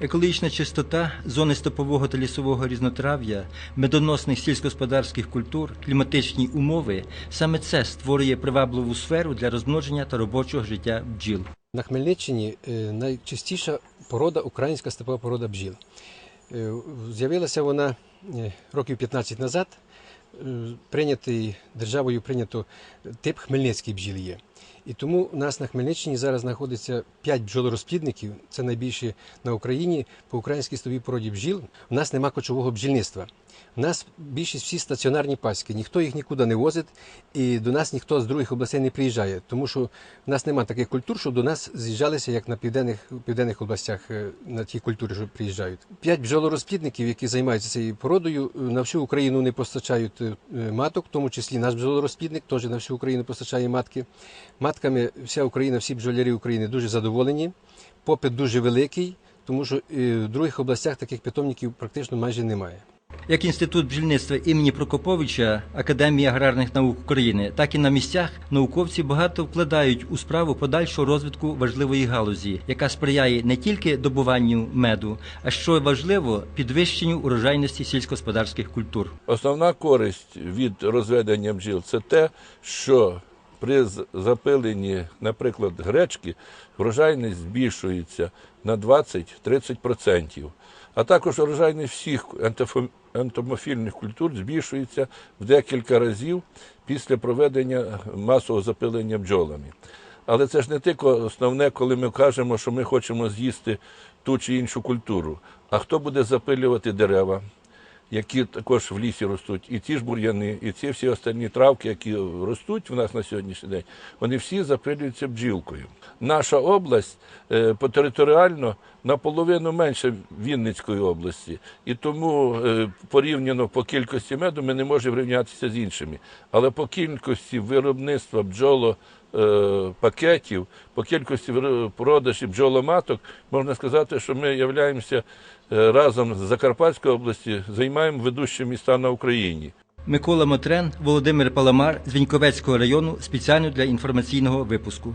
Екологічна чистота, зони стопового та лісового різнотрав'я, медоносних сільськогосподарських культур, кліматичні умови саме це створює привабливу сферу для розмноження та робочого життя бджіл. На Хмельниччині е, найчастіша порода українська степова порода бджіл. Е, З'явилася вона е, років 15 назад. Прийнятий державою прийнято тип хмельницький бджіл є. І тому у нас на Хмельниччині зараз знаходиться 5 бджолорозплідників, це найбільші на Україні по українській стовій породі бджіл. У нас нема кочового бджільництва. У нас більшість всі стаціонарні паски, ніхто їх нікуди не возить, і до нас ніхто з других областей не приїжджає, тому що в нас немає таких культур, щоб до нас з'їжджалися, як на південних, південних областях е, на ті культури, що приїжджають. П'ять бджолорозплідників, які займаються цією породою, е, на всю Україну не постачають е, маток, в тому числі наш бджолорозплідник теж на всю Україну постачає матки. Матками вся Україна, всі бджолярі України дуже задоволені. Попит дуже великий, тому що е, в других областях таких питомників практично майже немає. Як інститут бджільництва імені Прокоповича Академії аграрних наук України, так і на місцях науковці багато вкладають у справу подальшого розвитку важливої галузі, яка сприяє не тільки добуванню меду, а що важливо, підвищенню урожайності сільськогосподарських культур. Основна користь від розведення бджіл це те, що при запиленні, наприклад, гречки, врожайність збільшується на 20-30%. А також врожайність всіх ентомофільних культур збільшується в декілька разів після проведення масового запилення бджолами. Але це ж не тільки основне, коли ми кажемо, що ми хочемо з'їсти ту чи іншу культуру. А хто буде запилювати дерева? Які також в лісі ростуть, і ті ж бур'яни, і ці всі останні травки, які ростуть в нас на сьогоднішній день, вони всі запилюються бджілкою. Наша область е, по територіально наполовину менше Вінницької області, і тому е, порівняно по кількості меду ми не можемо рівнятися з іншими. Але по кількості виробництва бджоло е, пакетів, по кількості продажів бджоломаток, можна сказати, що ми являємося е, разом з Закарпатської області, займаємо ведучі міста на Україні. Микола Мотрен, Володимир Паламар з Віньковецького району спеціально для інформаційного випуску.